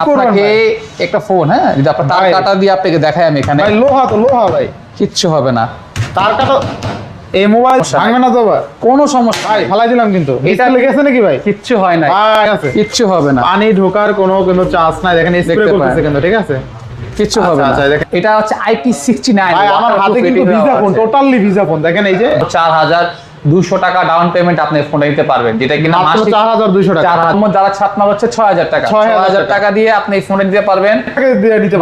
আপনাকে একটা ফোন হ্যাঁ? যদি আপনার তার কাটা দিয়ে আপনাকে দেখাই আমি এখানে। ভাই লোহা তো লোহা ভাই। কিচ্ছু হবে না। তার কাটা এই মোবাইল ভাঙবে না তো ভাই কোনো সমস্যা ভাই। ফালাই দিলাম কিন্তু। এটা- লেগেছে নাকি ভাই? কিচ্ছু হয় না ভাই আছে। কিচ্ছু হবে না। পানি ঢোকার কোনো কোনো চান্স নাই। দেখেন স্প্রে করতেছে কিন্তু ঠিক আছে? কিচ্ছু আচ্ছা, হবে না। আচ্ছা, এটা হচ্ছে আইপি সিক্সটি নাইন আমার হাতে কিন্তু visa phone totally visa phone দেখেন এই যে চার হাজার দুশো টাকা ডাউন পেমেন্ট আপনি ফোনে নিতে পারবেন যেটা কিনা চার হাজার টাকা। যারা হচ্ছে ছয় হাজার টাকা। ছয় হাজার টাকা। দিয়ে আপনি এই ফোনে নিতে পারবেন।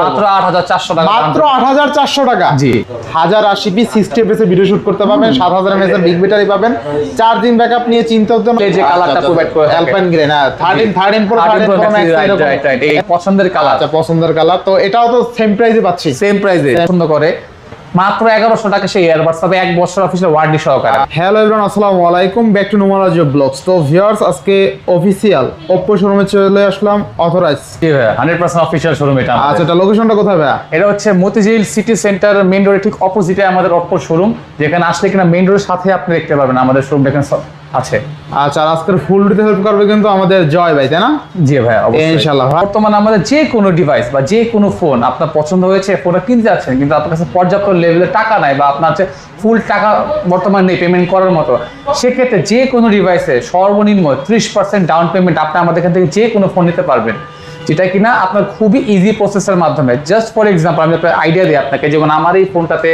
মাত্র আট হাজার চারশো টাকা। মাত্র আট হাজার চারশো টাকা। জি। হাজার আশি পিস সিক্সটি ভিডিও শুট করতে পারবেন সাত হাজার এমএস বিগ ব্যাটারি পাবেন। চার দিন ব্যাকআপ নিয়ে চিন্তা হতে এই যে কালারটা provide করে অ্যালপাইন গ্রেন হ্যাঁ thirteen thirteen pro 13 pro max right, right, right, এই পছন্দের কালার আচ্ছা পছন্দের কালার তো এটাও তো সেম প্রাইসে পাচ্ছি। সেম প্রাইসে পছন্দ করে। মাত্র এগারোশো টাকা সেই ইয়ারবাডস পাবে এক বছর অফিসের ওয়ারেন্টি সহকারে। হ্যালো এভরিওয়ান আসসালামু আলাইকুম। ব্যাক টু নোমারাজ ব্লগস তো ভিউয়ার্স আজকে অফিসিয়াল ওপ্পো শোরুমে চলে আসলাম অথরাইজ জি ভাইয়া হান্ড্রেড পার্সেন্ট অফিসিয়াল শোরুম এটা আচ্ছা। এটা লোকেশনটা কোথায় ভাইয়া? এটা হচ্ছে মতিঝিল সিটি সেন্টার মেইন রোডের ঠিক অপোজিটে আমাদের অপ্পো শোরুম যেখানে আসলে কিনা মেইন রোডের সাথে আপনি দেখতে পাবেন আমাদের শোরুম এখানে সব আছে। আচ্ছা আজকের ফুল ডিতে হেল্প করবে কিন্তু আমাদের জয় ভাই তাই না? জি ভাই ইনশাআল্লাহ। বর্তমানে আমাদের যে কোনো ডিভাইস বা যে কোনো ফোন আপনার পছন্দ হয়েছে ফোনটা কিনতে যাচ্ছেন কিন্তু আপনার কাছে পর্যাপ্ত লেভেলে টাকা নাই বা আপনার হচ্ছে ফুল টাকা বর্তমানে নেই পেমেন্ট করার মতো সেক্ষেত্রে যে কোনো ডিভাইসে সর্বনিম্ন ত্রিশ পার্সেন্ট ডাউন পেমেন্ট আপনি আমাদের এখান থেকে যে কোনো ফোন নিতে পারবেন। যেটা কিনা আপনার খুবই ইজি প্রসেসের মাধ্যমে। জাস্ট ফর এক্সাম্পল আমি আপনার আইডিয়া দিই আপনাকে, যেমন আমার এই ফোনটাতে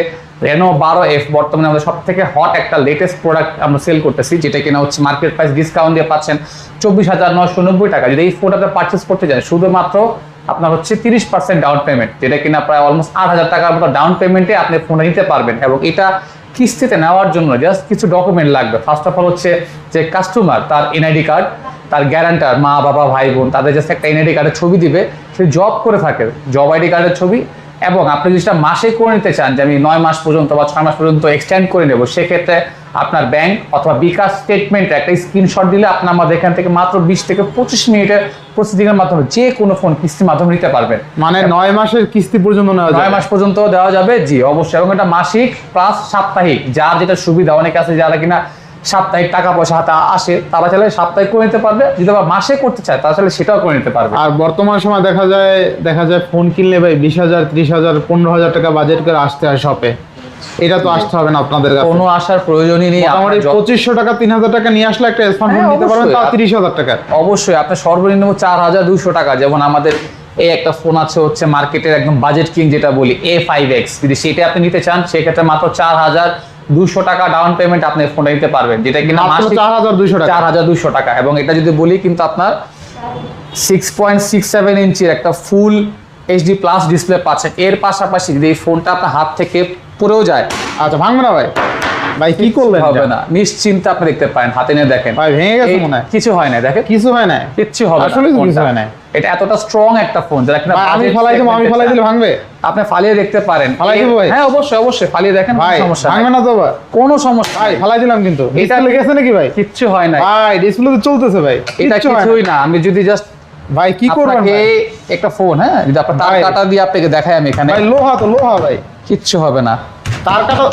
রেনো বারো এফ বর্তমানে আমাদের সব থেকে হট একটা লেটেস্ট প্রোডাক্ট আমরা সেল করতেছি, যেটা কিনা হচ্ছে মার্কেট প্রাইস ডিসকাউন্ট দিয়ে পাচ্ছেন চব্বিশ হাজার নশো নব্বই টাকা। যদি এই ফোনটাতে পারচেস করতে চান শুধুমাত্র আপনার হচ্ছে তিরিশ পার্সেন্ট ডাউন পেমেন্ট যেটা কিনা প্রায় অলমোস্ট আট হাজার টাকার মতো ডাউন পেমেন্টে আপনি ফোনে নিতে পারবেন। এবং এটা কিস্তিতে নেওয়ার জন্য জাস্ট কিছু ডকুমেন্ট লাগবে। ফার্স্ট অফ অল হচ্ছে যে কাস্টমার তার এনআইডি কার্ড তার গ্যারান্টার মা বাবা ভাই বোন তাদের জাস্ট একটা এনআইডি কার্ডের ছবি দিবে সে জব করে থাকে জব আইডি কার্ডের ছবি এবং আপনি যদি সেটা মাসে করে নিতে চান যে আমি নয় মাস পর্যন্ত বা ছয় মাস পর্যন্ত এক্সটেন্ড করে নেব সেক্ষেত্রে আপনার ব্যাংক অথবা বিকাশ স্টেটমেন্ট একটা স্ক্রিনশট দিলে আপনি আমাদের এখান থেকে মাত্র বিশ থেকে পঁচিশ মিনিটের প্রসিডিংয়ের মাধ্যমে যে কোনো ফোন কিস্তির মাধ্যমে নিতে পারবেন। মানে নয় মাসের কিস্তি পর্যন্ত নেওয়া নয় মাস পর্যন্ত দেওয়া যাবে জি অবশ্যই এবং এটা মাসিক প্লাস সাপ্তাহিক যার যেটা সুবিধা অনেকে আছে যারা কিনা সাপ্তাহিক টাকা পয়সা হাতে আসে তারা চাইলে সাপ্তাহিক করে নিতে পারবে যদি আবার মাসে করতে চায় তারা চাইলে সেটাও করে নিতে পারবে। আর বর্তমান সময় দেখা যায় দেখা যায় ফোন কিনলে ভাই বিশ হাজার ত্রিশ হাজার পনেরো হাজার টাকা বাজেট করে আসতে হয় শপে এটা তো আসতে হবে না আপনাদের কাছে। কোনো আসার প্রয়োজনই নেই আপনার যত- পঁচিশশো টাকা তিন হাজার টাকা নিয়ে আসলে একটা স্মার্টফোন হ্যাঁ, নিতে পারবেন। তাও তিরিশ হাজার টাকা। অবশ্যই আপনার সর্বনিম্ন চার হাজার দুশো টাকা যেমন আমাদের এই একটা ফোন আছে হচ্ছে মার্কেটের একদম বাজেট কিং যেটা বলি এ ফাইভ এক্স যদি সেটা আপনি নিতে চান সেক্ষেত্রে মাত্র চার হাজার দুশো টাকা ডাউন পেমেন্ট আপনি ফোনে নিতে পারবেন যেটা কিনা চার হাজার দুইশো টাকা। চার হাজার দুশো টাকা। এবং এটা যদি বলি কিন্তু আপনার সিক্স পয়েন্ট সিক্স সেভেন ইঞ্চির একটা ফুল এইচডি প্লাস ডিসপ্লে পাচ্ছেন এর পাশাপাশি যদি এই ফোনটা আপনার হাত থেকে পড়েও যায় আচ্ছা ভাঙবে না ভাই? ভাই কি করলেন হবে না। নিশ্চিন্তে আপনি দেখতে পারেন হাতে নিয়ে দেখেন। ভাই ভেঙে গেছে মনে হয়। কিছু হয় না দেখেন। কিছু হয় না কিচ্ছু হবে আসলে কিছু হয় না। এটা এতটা স্ট্রং একটা ফোন যারা কিনা আমি ফালাই দেবো আমি ফালাই দিলে ভাঙবে। আপনি ফালিয়ে দেখতে পারেন। ফালাই এর- ভাই? হ্যাঁ অবশ্যই অবশ্যই ফালিয়ে দেখেন কোনো সমস্যা। ভাঙবে না তো ভাই কোনো সমস্যা ভাই ফালাই দিলাম কিন্তু। এটা- লেগেছে নাকি ভাই? কিচ্ছু হয় না ভাই ডিসপ্লে তো চলতেছে ভাই। এটা। কিছুই না। আমি যদি জাস্ট ভাই কি করবেন ভাই? একটা ফোন হ্যাঁ? যদি আপনার তার কাটা দিয়ে আপনাকে দেখাই আমি এখানে। ভাই লোহা তো লোহা ভাই। কিচ্ছু হবে না। তার কাটা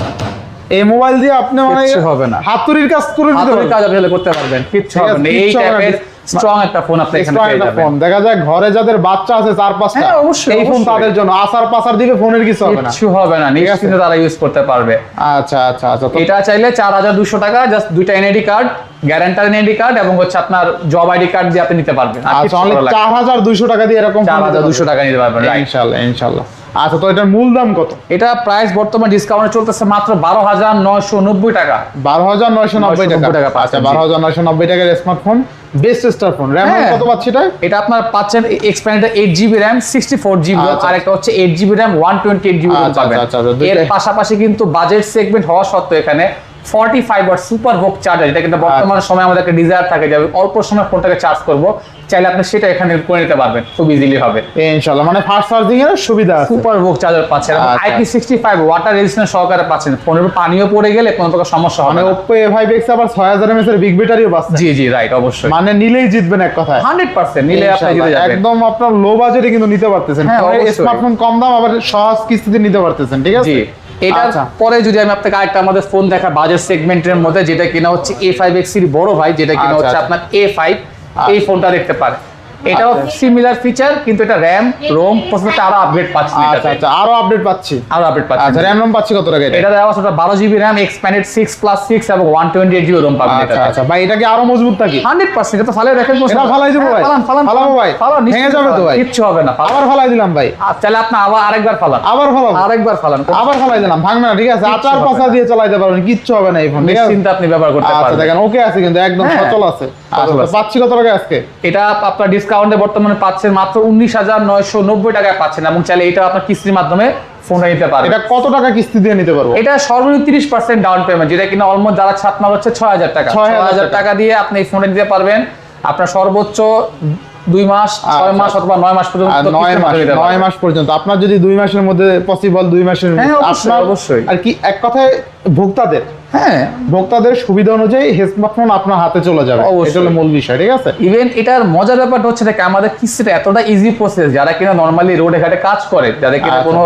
এই মোবাইল দিয়ে আপনি মানে হবে না। হাতুড়ির কাজ করে দিতে পারবেন। কাজ আপনি করতে পারবেন কিচ্ছু হবে না। এই। টাইপের স্ট্রং একটা ফোন আপনি এখানে পেয়ে যাবেন। ফোন দেখা যায় ঘরে যাদের বাচ্চা আছে চার পাঁচটা হ্যাঁ, অবশ্যই, এই ফোন তাদের জন্য। আসার পাসার দিকে ফোনের কিছু হবে না। কিছু হবে না। নিশ্চিন্তে তারা ইউজ করতে পারবে। আচ্ছা আচ্ছা আচ্ছা। এটা চাইলে চার হাজার দুশো টাকা জাস্ট দুইটা NID card guarantor NID card এবং হচ্ছে আপনার জব আইডি কার্ড দিয়ে আপনি নিতে পারবেন। আচ্ছা অনলি টাকা দিয়ে এরকম চার হাজার দুশো টাকা নিতে পারবেন আচ্ছা তো এটার মূল দাম কত? এটা প্রাইস বর্তমান ডিসকাউন্টে চলতেছে মাত্র বারো হাজার নয়শো নব্বই টাকা। বারো হাজার নয়শো নব্বই টাকা। টাকা আচ্ছা পাচ্ছেন, বারো জি। হাজার নয়শো নব্বই টাকার smartphone best star phone RAM হ্যাঁ। কত পাচ্ছি এটা? এটা আপনার পাচ্ছেন আচ্ছা। আর একটা হচ্ছে আচ্ছা, পাবেন। এর পাশাপাশি কিন্তু বাজেট সেগমেন্ট হওয়া সত্ত্বেও এখানে forty five watt super VOOC charger যেটা কিন্তু বর্তমান সময় আমাদের একটা ডিজায়ার থাকে অল্প সময় ফোনটাকে চার্জ করব চাইলে আপনি সেটা এখানে করে নিতে পারবেন খুব ইজিলি হবে। মানে ফাস্ট চার্জিং এর সুবিধা সুপার ভোক চার্জার পাচ্ছেন আচ্ছা। আইপি সিক্সটি ফাইভ ওয়াটার সহকারে পাচ্ছেন ফোনের উপর পানিও পড়ে গেলে কোনো প্রকার সমস্যা হবে ওপ্পো এ ফাইভ এক্স আবার ছয় হাজার এমএস এর বিগ ব্যাটারিও পাচ্ছে। জি জি রাইট অবশ্যই। মানে নিলেই জিতবেন এক কথায়। হান্ড্রেড পার্সেন্ট নিলে আপনি জিতে যাবেন। একদম আপনার লো বাজেটে কিন্তু নিতে পারতেছেন। হ্যাঁ, স্মার্টফোন কম দাম আবার সহজ কিস্তিতে নিতে পারতেছেন ঠিক আছে? এটার আচ্ছা। পরে যদি আমি আপনাকে আরেকটা আমাদের ফোন দেখা বাজেট সেগমেন্টের মধ্যে যেটা কিনা হচ্ছে এ ফাইভ এক্স বড় ভাই যেটা কিনা আচ্ছা, হচ্ছে আচ্ছা। আপনার এ ফাইভ এই ফোনটা দেখতে পারে এটাও সিমিলার ফিচার কিন্তু এটা র্যাম রোম প্রসেসরটা আরও আপগ্রেড পাচ্ছি আচ্ছা আচ্ছা আরও আপডেট পাচ্ছি। আরও আপডেট পাচ্ছি। আচ্ছা র্যাম রম পাচ্ছি কত টাকা এটা? দেওয়া আছে ওটা বারো GB RAM expanded six plus six এবং one twenty eight GB ROM পাবেন আচ্ছা আচ্ছা ভাই এটা কি আরও মজবুত হান্ড্রেড পার্সেন্ট এটা ফালাই দেখেন এটা ফালাই দেবো ভাই? ফালান ফালান ফালাবো ভাই? ফালান ভেঙে যাবে তো ভাই? কিচ্ছু হবে না আবার ফালাই দিলাম ভাই। আর তাহলে আপনি আবার আরেকবার ফালান। আবার ফালাবো। আরেকবার ফালান। আবার ফালাই দিলাম ভাঙবে না ঠিক আছে? আচার পাশা দিয়ে চালাইতে পারবেন কিচ্ছু হবে না এই ফোন ঠিক আছে? নিশ্চিন্তে আপনি ব্যবহার করতে আচ্ছা দেখেন ওকে আছে কিন্তু একদম হ্যাঁ, সচল আছে। আচ্ছা সচল পাচ্ছি কত টাকা আজকে? এটা আপনার ডিসকাউন্টে বর্তমানে পাচ্ছেন মাত্র উনিশ হাজার নয়শো নব্বই টাকায় পাচ্ছেন এবং চাইলে এটা আপনার কিস্তির মাধ্যমে ফোনটা নিতে পারবেন। এটা কত টাকা কিস্তি দিয়ে নিতে পারব? এটা সর্বনিম্ন তিরিশ পার্সেন্ট ডাউন পেমেন্ট যেটা কিনা অলমোস্ট যারা হচ্ছে ছয় হাজার টাকা। 6,000 ছয় হাজার টাকা। দিয়ে আপনি এই ফোনে নিতে পারবেন। আপনার সর্বোচ্চ দুই মাস ছয় মাস অথবা নয় মাস পর্যন্ত নয় মাস নয় মাস পর্যন্ত। আপনার যদি দুই মাসের মধ্যে পসিবল দুই মাসের হ্যাঁ, আপনার অবশ্যই। আর কি এক কথায় ভোক্তাদের হ্যাঁ। ভোক্তাদের সুবিধা অনুযায়ী স্মার্টফোন আপনার হাতে চলে যাবে। অবশ্যই। মূল বিষয় ঠিক আছে? ইভেন এটার মজার ব্যাপারটা হচ্ছে দেখে আমাদের কিস্তিটা এতটা ইজি প্রসেস যারা কিনা নর্মালি রোডে ঘাটে কাজ করে যাদের কিনা আচ্ছা। কোনো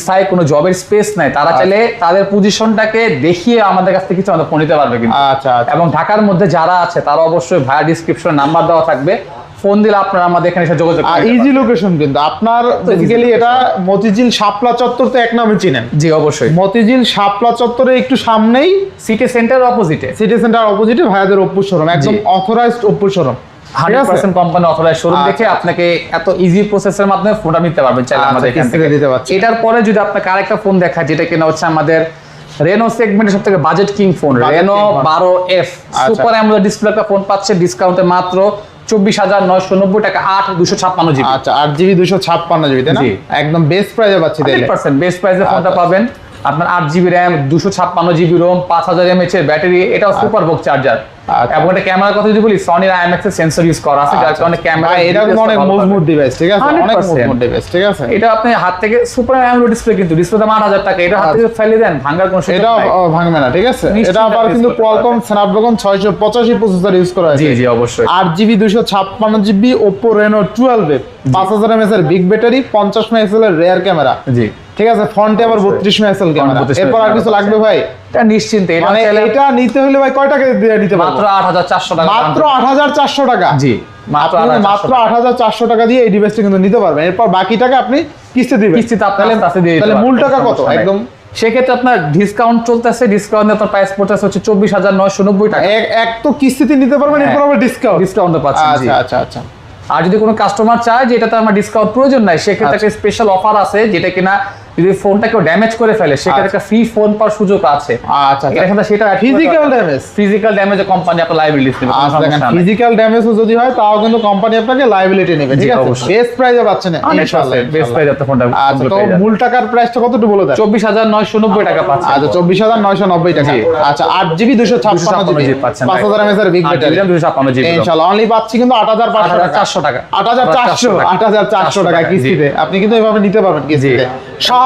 স্থায়ী কোনো জবের স্পেস নাই তারা চাইলে তাদের পজিশনটাকে দেখিয়ে আমাদের কাছ থেকে কিছু আমাদের ফোন নিতে পারবে কিন্তু। আচ্ছা আচ্ছা। এবং ঢাকার মধ্যে যারা আছে তারা অবশ্যই ভায়া ডিসক্রিপশনে নাম্বার দেওয়া থাকবে। ফোন দিলে আপনারা আমাদের এখানে এসে যোগাযোগ আর ইজি লোকেশন কিন্তু। আপনার বেসিক্যালি এটা মতিঝিল শাপলা চত্বর তো এক নামে চিনেন। জি অবশ্যই। মতিঝিল শাপলা চত্বরে একটু সামনেই সিটি সেন্টার অপোজিটে সিটি সেন্টার অপোজিটে ভাইয়াদের অপ্পু শোরুম একদম authorised Oppo showroom hundred percent company authorise showroom দেখে আপনাকে এত ইজি প্রসেসের মাধ্যমে ফোনটা নিতে পারবেন। চাইলে আচ্ছা, আমাদের এখান থেকে। দিতে পারছি। এটার পরে যদি আপনাকে আরেকটা ফোন দেখা যেটা কিনা হচ্ছে আমাদের রেনো সেগমেন্টের সব থেকে বাজেট কিং ফোন রেনো বারো এফ সুপার অ্যামোলেড ডিসপ্লে একটা ফোন পাচ্ছে ডিসকাউন্টে মাত্র চব্বিশ হাজার নয়শো নব্বই টাকা আট দুশো ছাপ্পান্ন জিবি আচ্ছা আট জিবি দুশো ছাপ্পান্ন জিবি তাই না। একদম বেস্ট প্রাইসে পাচ্ছি বেস্ট প্রাইসে ফোনটা। পাবেন আপনার আট জিবি র্যাম দুশো ছাপ্পান্ন জিবি রোম পাঁচ হাজার এমএচ এর ব্যাটারি এটাও সুপার বুক চার্জার আচ্ছা। এবং এটা ক্যামেরার কথা যদি বলি সনির আইএমএক্স এর সেন্সর ইউজ করা আছে যার কারণে ক্যামেরা এটা কিন্তু অনেক মজবুত ডিভাইস ঠিক আছে? অনেক মজবুত ডিভাইস ঠিক আছে? এটা আপনি হাত থেকে সুপার অ্যামোলেড ডিসপ্লে কিন্তু ডিসপ্লে দাম আট হাজার টাকা এটা হাত থেকে ফেলে দেন ভাঙার কোনো সুযোগ এটা ভাঙবে না ঠিক আছে? এটা আবার কিন্তু কোয়ালকম স্ন্যাপড্রাগন ছয়শো পঁচাশি প্রসেসর ইউজ করা আছে জি জি অবশ্যই। আট জিবি দুশো ছাপ্পান্ন জিবি ওপো রেনো টুয়েলভ পাঁচ হাজার এমএস এর বিগ ব্যাটারি পঞ্চাশ মেগাপিক্সেল এর রেয়ার ক্যামেরা জি। ঠিক আছে ফ্রন্টে আবার বত্রিশ মেগাপিক্সেল ক্যামেরা এরপর আর কিছু লাগবে ভাই? এটা নিশ্চিন্তে এটা মানে এটা নিতে হলে ভাই কয় টাকা দিয়ে নিতে মাত্র পারব হাজার চারশো টাকা মাত্র আট হাজার চারশো টাকা। জি মাত্র 8,400 আট হাজার চারশো টাকা। দিয়ে এই ডিভাইসটা কিন্তু নিতে পারবেন। এরপর বাকি টাকা আপনি কিস্তি দিবেন। কিস্তিতে আপনার তাহলে- কাছে দিয়ে দিতে তাহলে মূল টাকা কত? একদম। সেক্ষেত্রে আপনার ডিসকাউন্ট চলতেছে ডিসকাউন্ট আপনার প্রাইস পড়তেছে হচ্ছে চব্বিশ হাজার নয়শো নব্বই টাকা। এক তো কিস্তিতে নিতে পারবেন হ্যাঁ। এরপর আবার ডিসকাউন্ট ডিসকাউন্ট পাচ্ছেন আচ্ছা আচ্ছা আচ্ছা। আর যদি কোনো কাস্টমার চায় যে এটাতে আমার ডিসকাউন্ট প্রয়োজন নাই সেক্ষেত্রে আচ্ছা। একটা স্পেশাল অফার আছে যেটা কিনা যদি ফোনটা কেউ ড্যামেজ করে ফেলে সেক্ষেত্রে একটা ফ্রি ফোন পাওয়ার সুযোগ আছে। আচ্ছা এটা সেটা ফিজিক্যাল ড্যামেজ ফিজিক্যাল ড্যামেজে কোম্পানি আপনার লাইবিলিটি নেবে কোনো আচ্ছা। ফিজিক্যাল ড্যামেজও যদি হয় তাও কিন্তু কোম্পানি আপনাকে লাইবিলিটি নেবে ঠিক আছে? বেস্ট প্রাইজে পাচ্ছেন 100% বেস্ট প্রাইস আপনার ফোনটা আচ্ছা তো মূল টাকার প্রাইসটা কতটুকু বলে দেন। চব্বিশ হাজার নয়শো নব্বই টাকা পাচ্ছে আচ্ছা চব্বিশ হাজার নয়শো নব্বই টাকা। আচ্ছা আট জিবি দুশো 256 জিবি। পাচ্ছেন, পাঁচ হাজার এমএস এর বিগ ব্যাটারি দুশো ছাপ্পান্ন জিবি ইনশাল্লাহ অনলি পাচ্ছি কিন্তু আট হাজার পাঁচশো টাকা। চারশো টাকা। আট হাজার চারশো আট হাজার চারশো টাকা কিস্তিতে। আপনি কিন্তু এভাবে নিতে পারবেন কিস্তিতে।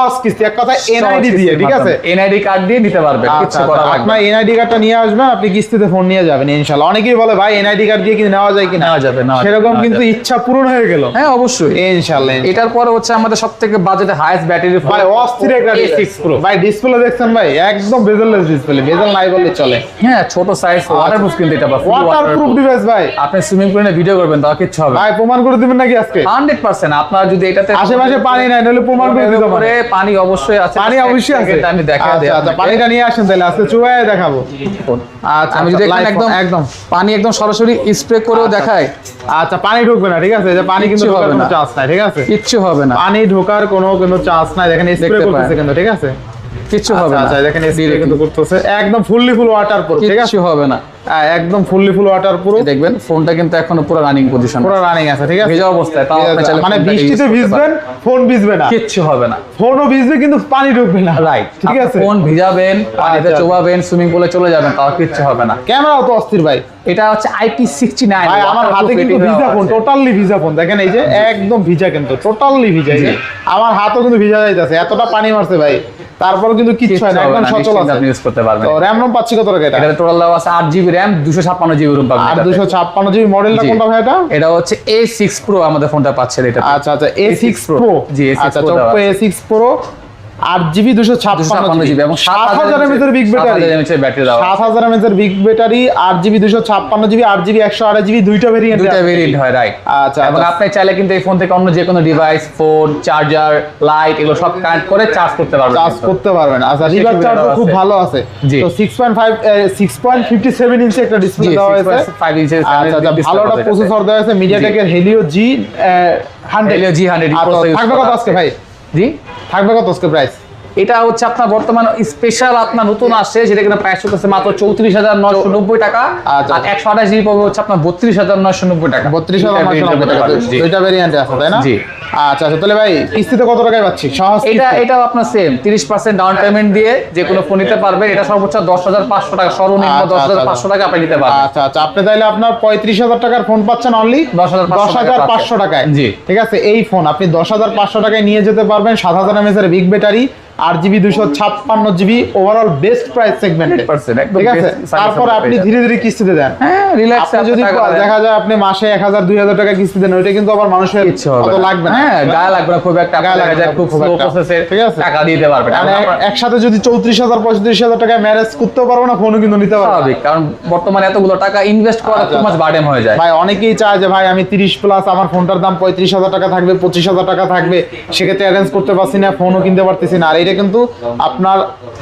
সহজ কিস্তি এক কথা এনআইডি দিয়ে ঠিক আছে? এনআইডি কার্ড দিয়ে নিতে পারবেন আচ্ছা, কিছু আচ্ছা, করা লাগবে আপনার এনআইডি কার্ডটা নিয়ে আসবেন আপনি কিস্তিতে ফোন নিয়ে যাবেন ইনশাল্লাহ অনেকেই বলে ভাই এনআইডি কার্ড দিয়ে কি নেওয়া যায় কি নেওয়া যাবে, যাবে, সেরকম কিন্তু ইচ্ছা পূরণ হয়ে গেল। হ্যাঁ অবশ্যই। ইনশাল্লাহ এটার পরে হচ্ছে আমাদের সব থেকে বাজেটে হাইস্ট ব্যাটারি ভাই অস্থির একটা সিক্স প্রো ভাই ডিসপ্লে দেখছেন ভাই একদম বেজেললেস ডিসপ্লে বেজেল নাই বললে চলে। হ্যাঁ ছোট সাইজ ওয়াটারপ্রুফ কিন্তু এটা ওয়াটারপ্রুফ ডিভাইস ভাই। আপনি সুইমিং পুলে ভিডিও করবেন তাও কিচ্ছু হবে ভাই প্রমাণ করে দিবেন নাকি আজকে? হান্ড্রেড পার্সেন্ট আপনার যদি এটাতে আশেপাশে পানি নাই নাহলে প্রমাণ করে দিতে পারে পানি অবশ্যই আছে। পানি অবশ্যই আছে। আমি দেখা আচ্ছা, দেই আচ্ছা পানিটা নিয়ে আসেন তাহলে আজকে চুয়ায় দেখাবো। আচ্ছা আমি যদি আচ্ছা, এখানে একদম একদম পানি একদম সরাসরি স্প্রে করেও দেখাই। আচ্ছা পানি ঢুকবে না ঠিক আছে? যে পানি কিন্তু ঢোকার কোনো না। চান্স নাই ঠিক আছে? কিচ্ছু হবে না। পানি ঢোকার কোনো কোনো চান্স নাই। দেখেন স্প্রে করতেছে কিন্তু ঠিক আছে? কিচ্ছু হবে আচ্ছা না। আচ্ছা দেখেন স্প্রে কিন্তু করতেছে। একদম ফুললি ফুল ওয়াটার প্রুফ ঠিক আছে? কিচ্ছু হবে না। হ্যাঁ, একদম ফুললি ফুল ওয়াটার প্রুফ দেখবেন ফোনটা কিন্তু এখনও পুরো রানিং পজিশন পুরো রানিং আছে ঠিক আছে? ভেজা অবস্থায় তাও আপনি চাইলে মানে বৃষ্টিতে ভিজবেন ফোন ভিজবে না। কিচ্ছু হবে না। ফোনও ভিজবে কিন্তু পানি ঢুকবে না। রাইট ঠিক আছে? ফোন ভিজাবেন পানিতে আচ্ছা। চোবাবেন সুইমিং পুলে চলে যাবেন তাও কিচ্ছু হবে না। ক্যামেরাও তো অস্থির ভাই। এটা হচ্ছে আইপি সিক্সটি নাইন ভাই আমার হাতে কিন্তু ভিজা ফোন টোটালি ভিজা ফোন দেখেন এই যে একদম ভিজা কিন্তু টোটালি ভিজা। আমার হাতও কিন্তু ভিজা যাইতেছে এতটা পানি মারছে ভাই। তারপরে কিন্তু কিচ্ছু হয় না একদম সচল আছে আপনি ইউজ করতে পারবেন তো র্যাম রম পাচ্ছি কত টাকা এটা টোটাল দাম আছে 8 জিবি র্যাম দুশো ছাপ্পান্ন জিবি রুম পাবেন আর এটাতে। দুশো ছাপ্পান্ন জিবি মডেলটা। কোনটা ভাই এটা এটা হচ্ছে এ সিক্স প্রো আমাদের ফোনটা পাচ্ছে এটা আচ্ছা আচ্ছা এ সিক্স Pro। প্রো জি, A6 আচ্ছা Pro দেওয়া চপ্পো আছে। আট জিবি দুশো ছাপ্পান্ন জিবি। এবং সাত হাজার বিগ ব্যাটারি 7000 mAh এর ব্যাটারি দেওয়া। সাত হাজার এমএচ বিগ ব্যাটারি আট জিবি দুশো ছাপ্পান্ন জিবি আট জিবি একশো আড়াই জিবি দুইটা ভেরিয়েন্ট দুইটা ভেরিয়েন্ট হয় রাইট আচ্ছা, এবং আচ্ছা। আপনি চাইলে কিন্তু এই ফোন থেকে অন্য যে কোনো ডিভাইস ফোন চার্জার লাইট এগুলো সব কানেক্ট করে চার্জ করতে পারবেন চার্জ করতে পারবেন। আচ্ছা রিভার চার্জ খুব ভালো আছে। জি। তো six point five six point fifty seven inch একটা ডিসপ্লে জি দেওয়া হয়েছে। 5 ইঞ্চের আচ্ছা আচ্ছা ভালো একটা প্রসেসর দেওয়া হয়েছে মিডিয়াটেকের Helio G hundred G100 processor থাকবে আছে। আজকে। ভাই? জি থাকবে কত আজকে প্রাইস এটা হচ্ছে আপনার বর্তমান স্পেশাল আপনার নতুন আসছে যেটা কিনা প্রাইস হচ্ছে মাত্র চৌত্রিশ হাজার নয়শো নব্বই টাকা আচ্ছা। আর একশো আঠাশ জিবি পাবে হচ্ছে আপনার বত্রিশ হাজার নয়শো নব্বই টাকা। বত্রিশ হাজার দুইটা নয়শো নব্বই টাকা দুইটা ভেরিয়েন্টে আছে তাই না? জি। আচ্ছা আচ্ছা তাহলে ভাই কিস্তিতে কত টাকায় পাচ্ছি? সহজ এটা এটাও আপনার সেম তিরিশ পার্সেন্ট ডাউন পেমেন্ট দিয়ে যে কোনো ফোন নিতে পারবেন। এটা সর্বোচ্চ দশ হাজার পাঁচশো টাকা সর্বনিম্ন আচ্ছা, আচ্ছা, টাকা আপনি নিতে পারবেন। আচ্ছা আচ্ছা আপনি আপনার পঁয়ত্রিশ হাজার টাকার ফোন পাচ্ছেন অনলি 10,500 টাকায় জি। ঠিক আছে? এই ফোন আপনি দশ হাজার পাঁচশো টাকায় নিয়ে যেতে পারবেন সাত হাজার এমএস এর বিগ ব্যাটারি আট জিবি দুশো ছাপ্পান্ন GB overall best price segment ঠিক আছে? তারপর আপনি ধীরে ধীরে কিস্তিতে দেন। হ্যাঁ আপনি যদি দেখা যায় আপনি মাসে এক হাজার দুই হাজার টাকা কিস্তি দেন ওইটা কিন্তু আবার মানুষের অত। লাগবে না। হ্যাঁ গায়ে লাগবে না খুব একটা গায়ে লাগবে খুব ঠিক আছে? টাকা দিতে পারবেন মানে একসাথে যদি চৌত্রিশ হাজার পঁয়ত্রিশ হাজার টাকায় ম্যারেজ করতেও পারব না ফোনও কিন্তু নিতে পারবে কারণ বর্তমানে এতগুলো টাকা ইনভেস্ট করা আচ্ছা, খুব মাছ বার্ডেন হয়ে যায়। ভাই অনেকেই চায় যে ভাই আমি তিরিশ প্লাস আমার ফোনটার দাম পঁয়ত্রিশ হাজার টাকা থাকবে পঁচিশ হাজার টাকা থাকবে। সেক্ষেত্রে অ্যারেঞ্জ করতে পারছি না ফোনও কিনতে পারতেছি না। আর এটা কিন্তু আপনার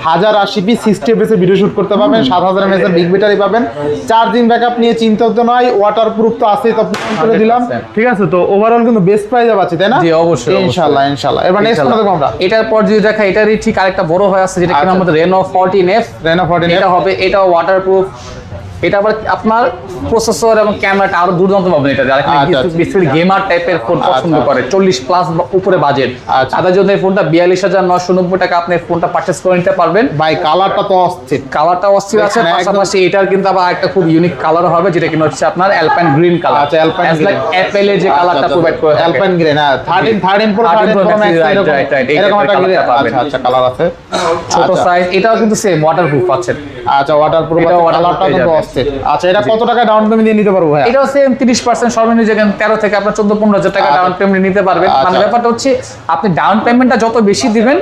হাজার আশি পিস সিক্সটি এফএসে ভিডিও শুট করতে পারবেন সাত হাজার এমএস বিগ ব্যাটারি পাবেন। চার্জিং ব্যাকআপ নিয়ে চিন্তা হতে নয় ওয়াটার প্রুফ তো আছেই তো করে দিলাম। ঠিক আছে তো ওভারঅল কিন্তু বেস্ট প্রাইজে পাচ্ছি তাই না? জি, অবশ্যই। ইনশাল্লাহ ইনশাল্লাহ এবার নেক্সট দেখব আমরা। এটার পর যদি দেখা এটারই ঠিক আরেকটা বড় হয়ে আছে যেটা কিনা আচ্ছা। আমাদের Reno fourteen F Reno fourteen এটা হবে এটাও ওয়াটারপ্রুফ এটা আবার আপনার প্রসেসর এবং ক্যামেরাটা আরও দুর্দান্ত পাবেন এটা যারা আচ্ছা, আচ্ছা। বেসিক্যালি গেমার টাইপের ফোন পছন্দ আচ্ছা। করে চল্লিশ প্লাস উপরে বাজেট আচ্ছা। তাদের জন্য এই ফোনটা বিয়াল্লিশ হাজার নশো নব্বই টাকা আপনি ফোনটা পারচেস করে নিতে পারবেন ভাই কালারটা তো অস্থির কালারটা অস্থির আছে পাশাপাশি এটার কিন্তু আবার একটা খুব ইউনিক কালার হবে যেটা কিনা হচ্ছে আপনার অ্যালপাইন গ্রিন কালার আচ্ছা, Alpine green। অ্যাপেলের যে কালারটা প্রোভাইড করে অ্যালপাইন গ্রিন হ্যাঁ thirteen thirteen pro 13 pro max এরকম একটা গ্রিন। আচ্ছা আচ্ছা কালার আছে ছোট আচ্ছা। সাইজ এটাও কিন্তু সেম ওয়াটারপ্রুফ পাচ্ছেন আচ্ছা ওয়াটার প্রুফ কালারটা পেয়ে কিন্তু অস্থির। আচ্ছা এটা কত টাকা ডাউন পেমেন্ট দিয়ে নিতে পারব ভাই এটাও সেম তিরিশ পার্সেন্ট সর্বনিম্ন যেখানে তেরো থেকে আপনার চোদ্দ পনেরো হাজার টাকা আচ্ছা। ডাউন পেমেন্ট নিতে পারবেন। মানে আচ্ছা। ব্যাপারটা হচ্ছে আপনি ডাউন পেমেন্টটা যত বেশি দিবেন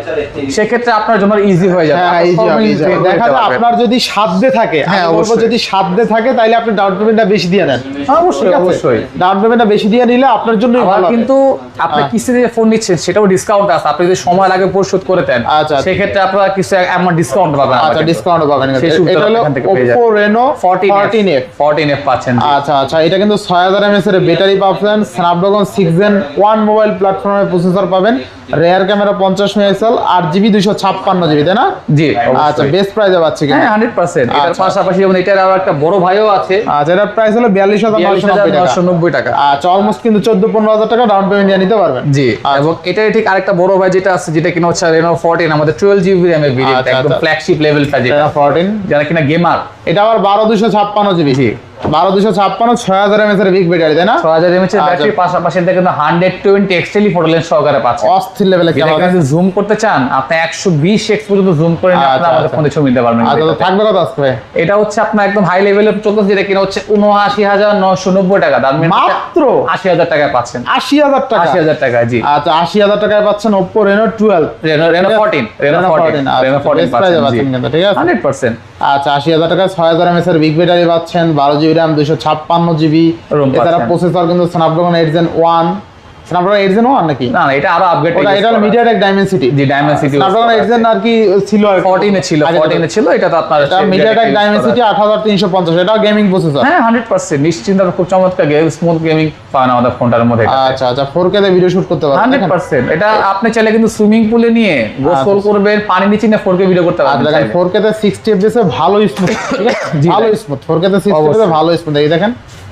সেক্ষেত্রে আপনার জন্য ইজি হয়ে যাবে। হ্যাঁ করে দেখা যায় আপনার যদি সাধ্যে থাকে হ্যাঁ, আমি বলব যদি সাধ্যে থাকে তাহলে আপনি ডাউন পেমেন্টটা বেশি দিয়ে নেন। অবশ্যই অবশ্যই। ডাউন পেমেন্টটা বেশি দিয়ে নিলে আপনার জন্য ভালো কিন্তু আপনি হ্যাঁ। ফোন নিচ্ছেন সেটাও ডিসকাউন্ট আছে। আপনি যদি সময় লাগে পরিশোধ করে দেন আচ্ছা, আচ্ছা। সেক্ষেত্রে আপনারা কিছু অ্যামাউন্ট ডিসকাউন্ট পাবেন আচ্ছা ডিসকাউন্ট পাবেন কিন্তু। সেই সুবিধাটা এটা হলো এখান থেকে পেয়ে Oppo Reno 14F 14F পাচ্ছেন। আচ্ছা আচ্ছা এটা কিন্তু ছয় হাজার এর ব্যাটারি পাচ্ছেন। Snapdragon six gen one mobile প্ল্যাটফর্মের প্রসেসর পাবেন। রেয়ার ক্যামেরা পঞ্চাশ মেগাপিক্সেল আট জিবি দুইশো ছাপ্পান্ন জিবি তাই না? জি আচ্ছা বেস্ট প্রাইসে পাচ্ছি কিন্তু। হ্যাঁ হান্ড্রেড পার্সেন্ট এটার আচ্ছা। পাশাপাশি যেমন এটার আরও একটা বড় ভাইও আছে। আচ্ছা এটার প্রাইস হলো বিয়াল্লিশ হাজার বিয়াল্লিশ নয়শো হাজার নব্বই টাকা। নশো নব্বই আচ্ছা অলমোস্ট কিন্তু চোদ্দ পনেরো হাজার টাকা ডাউন পেমেন্ট দিয়ে নিতে পারবেন। জি এবং এটাই ঠিক আরেকটা বড় ভাই যেটা আছে যেটা কিনা হচ্ছে রেনো ফোরটিন আমাদের টুয়েলভ জিবি র্যামের ভেরিয়েন্ট আচ্ছা, একদম আচ্ছা। ফ্ল্যাগশিপ লেভেলটা যেটা। ফোরটিন যারা কিনা গেমার এটা আবার বারো দুশো ছাপ্পান্ন জিবি। বারো দুশো ছাপ্পান্ন ছয় হাজার এমএস এর বিগ ব্যাটারি তাই না? ছয় হাজার এমএচ এর আচ্ছা। পাশাপাশি এটা কিন্তু হান্ড্রেড টোয়েন্টি এক্সটেলি ফটো লেন্স সহকারে পাচ্ছে। অস্থির লেভেলে ক্যামেরা কিনা জুম করতে চান আপনি একশো বিশ এক্স পর্যন্ত জুম করে নিয়ে আচ্ছা, আমাদের আচ্ছা। ফোনে ছবি নিতে পারবেন। আচ্ছা থাকবে কত আসবে এটা হচ্ছে আপনার একদম হাই লেভেলের চলতেছে যেটা কিনা হচ্ছে উনআশি হাজার নশো নব্বই টাকা। দাম মাত্র? আশি হাজার টাকায় পাচ্ছেন। আশি হাজার টাকা? আশি হাজার টাকা জি। আচ্ছা আশি হাজার টাকায় পাচ্ছেন Oppo Reno twelve Reno Reno fourteen Reno fourteen Reno fourteen পাচ্ছেন ঠিক আছে? হান্ড্রেড পার্সেন্ট আচ্ছা আশি হাজার টাকায় ছয় হাজার এমএস এর বিগ ব্যাটারি পাচ্ছেন বারো জিবি র্যাম দুইশো ছাপ্পান্ন জিবি। এছাড়া প্রসেসর কিন্তু Snapdragon eight Gen one Snapdragon eight one নাকি? না না এটা আরও আপগ্রেড ওটা এটা হলো MediaTek Dimensity G Dimensity Snapdragon eight আর কি ছিল 14 এ ছিল 14 এ ছিল এটা তো আপনার এটা মিডিয়াটেক ডাইমেনসিটি আট হাজার তিনশো পঞ্চাশ এটাও গেমিং প্রসেসর হ্যাঁ 100% নিশ্চিন্ত খুব চমৎকার গেম স্মুথ গেমিং পান আমাদের ফোনটার মধ্যে আচ্ছা আচ্ছা ফোর কে ভিডিও শুট করতে পারবেন দেখেন? এটা আপনি চাইলে কিন্তু সুইমিং পুলে নিয়ে গোসল করবেন পানি নিচে নিয়ে ফোরকে ভিডিও করতে পারবেন দেখেন। ফোর কে তে ভালো স্মুথ ভালো স্মুথ ফোর কে তে। ভালো স্মুথ এই দেখেন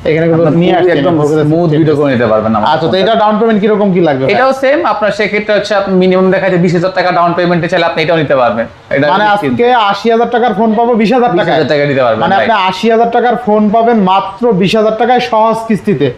এখানে কিন্তু নিয়ে পুরো একদম আমি 4K তে স্মুথ ভিডিও করে নিতে পারবেন আচ্ছা তো এটা ডাউন পেমেন্ট কীরকম কি লাগবে এটাও সেম আপনার সেক্ষেত্রে হচ্ছে আপনি মিনিমাম দেখা যায় বিশ হাজার টাকা ডাউন পেমেন্টে চাইলে আপনি এটাও নিতে পারবেন। মানে আজকে আশি হাজার টাকার ফোন পাবো বিশ হাজার টাকা টাকা দিতে পারবেন মানে আপনি আশি হাজার টাকার ফোন পাবেন মাত্র বিশ হাজার টাকায় সহজ কিস্তিতে।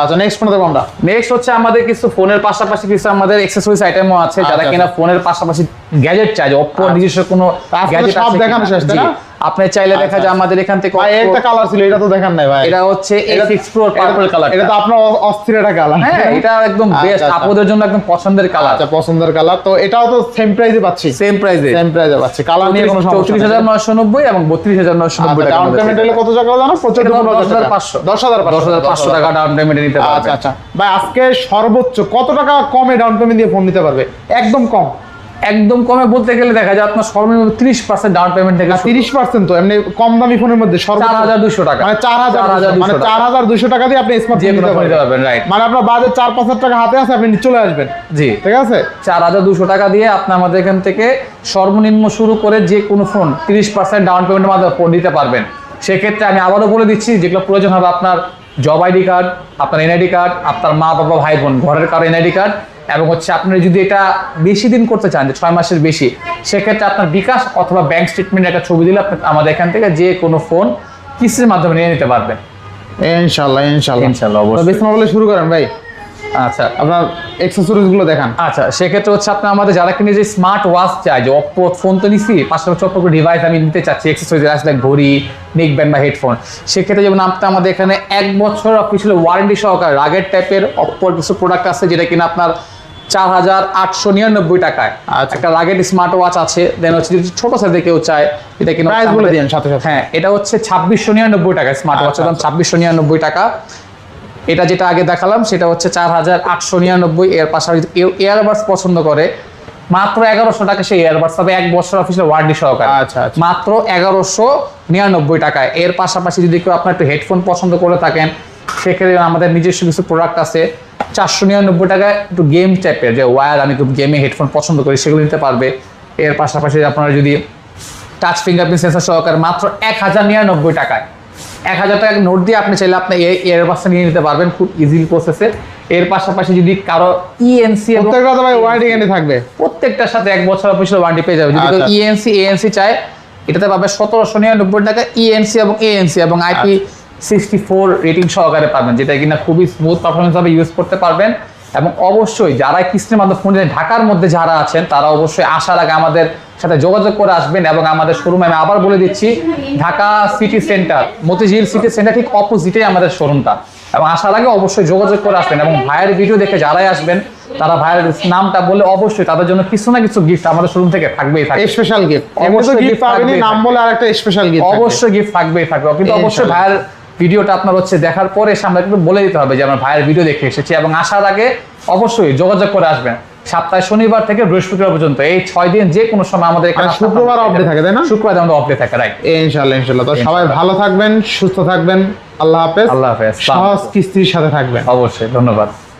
আচ্ছা নেক্সট ফোন দেবো আমরা। নেক্সট হচ্ছে আমাদের কিছু ফোনের পাশাপাশি কিছু আমাদের এক্সেসরিজ আইটেমও আছে। যারা আচ্ছা, কিনা ফোনের পাশাপাশি গ্যাজেট চাই অপ্পো নিজস্ব কোনো গ্যাজেট সব দেখানো। শেষ, তাই না? আপনি চাইলে দেখা যায় আমাদের এখান থেকে ভাই একটা কালার ছিল এটা তো দেখান নাই ভাই। এটা হচ্ছে এটা- A6 Pro পার্পল কালার এটা তো আপনার অস্থির একটা কালার হ্যাঁ এটা একদম আচ্ছা, বেস্ট আচ্ছা। আপুদের জন্য একদম পছন্দের কালার আচ্ছা পছন্দের কালার তো এটাও তো সেম প্রাইসে পাচ্ছি। সেম প্রাইসে সেম প্রাইসে পাচ্ছি। কালার নিয়ে কোনো সমস্যা চৌত্রিশ হাজার নয়শো নব্বই এবং বত্রিশ হাজার নয়শো নব্বই টাকা ডাউন পেমেন্ট হলে কত টাকা জানো? প্রচুর এটা পনেরো দশ হাজার পাঁচশো। দশ হাজার দশ হাজার পাঁচশো টাকা ডাউন পেমেন্ট নিতে পারবে। আচ্ছা আচ্ছা। ভাই আজকে সর্বোচ্চ কত টাকা কমে ডাউন পেমেন্ট দিয়ে ফোন নিতে পারবে? একদম কম। একদম কমে বলতে গেলে দেখা যায় আপনার সর্বনিম্ন ত্রিশ পার্সেন্ট ডাউন পেমেন্ট থেকে। তিরিশ পার্সেন্ট তো এমনি কম দামি ফোনের মধ্যে চার হাজার দুশো টাকা। মানে চার হাজার মানে চার হাজার দুশো টাকা দিয়ে আপনি স্মার্ট ফোন নিতে পারবেন। রাইট মানে আপনার বাজেট চার পাঁচ হাজার টাকা হাতে আছে আপনি চলে আসবেন। জি। ঠিক আছে? চার হাজার দুশো টাকা দিয়ে আপনি আমাদের এখান থেকে সর্বনিম্ন শুরু করে যে কোনো ফোন তিরিশ পার্সেন্ট ডাউন পেমেন্টের মাধ্যমে ফোন নিতে পারবেন। সেক্ষেত্রে আমি আবারও বলে দিচ্ছি যেগুলো প্রয়োজন হবে আপনার জব আইডি কার্ড আপনার এনআইডি কার্ড আপনার মা বাবা ভাই বোন ঘরের কারও এনআইডি কার্ড এবং হচ্ছে আপনি যদি এটা বেশি দিন করতে চান যে ছয় মাসের বেশি সেক্ষেত্রে আপনার বিকাশ অথবা ব্যাংক স্টেটমেন্ট একটা ছবি দিলে আপনি আমাদের এখান থেকে যে কোনো ফোন কিস্তির মাধ্যমে নিয়ে নিতে পারবেন। ইনশাল্লাহ ইনশাল্লাহ। ইনশাল্লাহ, অবশ্যই। বলে শুরু করেন ভাই। আচ্ছা। আপনার এক্সেসরিজগুলো দেখান। আচ্ছা সেক্ষেত্রে হচ্ছে আপনি আমাদের যারা কিনে যে স্মার্ট ওয়াচ চাই যে অপ্পো ফোন তো নিছি পাশাপাশি অপ্পো ডিভাইস আমি নিতে চাচ্ছি এক্সেসরিজ আছে লাইক ঘড়ি নেক ব্যান্ড বা হেডফোন সেক্ষেত্রে যেমন আপনি আমাদের এখানে এক বছর অফিসিয়াল ওয়ারেন্টি সহকারে রাগের টাইপের অপ্পোর কিছু প্রোডাক্ট আছে যেটা কিনা আপনার চার হাজার আটশো নিরানব্বই টাকায় আচ্ছা। একটা রাগের স্মার্ট ওয়াচ আছে দেন হচ্ছে যদি ছোট সাইজে কেউ চায় এটা কিনা বলে দিন সাথে সাথে। হ্যাঁ এটা হচ্ছে ছাব্বিশশো নিরানব্বই টাকা স্মার্ট ওয়াচের দাম আচ্ছা। ছাব্বিশশো নিরানব্বই টাকা এটা যেটা আগে দেখালাম সেটা হচ্ছে চার হাজার আটশো নিরানব্বই এর পাশাপাশি কেউ এয়ারবাস পছন্দ করে মাত্র এগারোশো টাকা সেই এয়ারবাস তবে এক বছর অফিসের ওয়ারেন্টি সহকারে আচ্ছা, আচ্ছা। মাত্র এগারোশো নিরানব্বই টাকায় এর পাশাপাশি যদি কেউ আপনার একটু হেডফোন পছন্দ করে থাকেন সেক্ষেত্রে আমাদের নিজস্ব কিছু প্রোডাক্ট আছে চারশো নিরানব্বই টাকায় একটু গেম টাইপের যে ওয়্যার আমি একটু গেমে হেডফোন পছন্দ করি সেগুলো নিতে পারবে। এর পাশাপাশি আপনারা যদি টাচ ফিঙ্গারপ্রিন্ট সেন্সার সহকারে মাত্র এক হাজার নিরানব্বই টাকায় এক হাজার টাকা নোট দিয়ে আপনি চাইলে আপনি এয়ারবাসটা নিয়ে নিতে পারবেন খুব ইজিলি প্রসেসে এর পাশাপাশি যদি কারও E ইএনসি এবং প্রত্যেকটা তো ভাই ওয়ারেন্টি গ্যারান্টি থাকবে। প্রত্যেকটার সাথে এক বছর অফিসিয়াল ওয়ারেন্টি পেয়ে যাবে। যদি কেউ আচ্ছা। ইএনসি এএনসি চায় এটাতে পাবে সতেরোশো নিরানব্বই টাকা ইএনসি এবং এএনসি এবং আইপি সিক্সটি ফোর রেটিং সহকারে পাবেন যেটা কিনা খুবই স্মুথ পারফরমেন্স ভাবে ইউজ করতে পারবেন। এবং অবশ্যই যারা কিস্তির মাধ্যমে ফোন ঢাকার মধ্যে যারা আছেন তারা অবশ্যই আসার আগে আমাদের সাথে যোগাযোগ করে আসবেন এবং আমাদের শোরুমে আমি আবার বলে দিচ্ছি Dhaka city centre Motijheel city centre ঠিক অপোজিটে আমাদের শোরুমটা এবং আসার আগে অবশ্যই যোগাযোগ করে আসবেন এবং ভাইয়ের ভিডিও দেখে যারাই আসবেন তারা ভাইয়ের নামটা বলে অবশ্যই তাদের জন্য কিছু না কিছু গিফট আমাদের শোরুম থেকে থাকবেই থাকবে। স্পেশাল গিফট অবশ্যই গিফট থাকবেই নাম। বলে আরেকটা স্পেশাল গিফট অবশ্যই গিফট থাকবেই থাকবে। কিন্তু অবশ্যই। ভাইয়ের ভিডিওটা আপনার হচ্ছে দেখার পরে এসে আমরা কিন্তু বলে দিতে হবে যে আমার ভাইয়ের ভিডিও দেখে এসেছি এবং আসার আগে অবশ্যই যোগাযোগ করে আসবেন। সপ্তাহে শনিবার থেকে বৃহস্পতিবার পর্যন্ত এই ছয় দিন যে কোনো সময় আমাদের এখানে শুক্রবার অপডে থাকে, তাই না? শুক্রবার আমাদের অফ থাকে রাইট ইনশাল্লাহ ইনশাল্লাহ তো সবাই ভালো থাকবেন সুস্থ থাকবেন। আল্লাহ হাফেজ। আল্লাহ হাফেজ। সহজ কিস্তির সাথে থাকবেন। অবশ্যই ধন্যবাদ।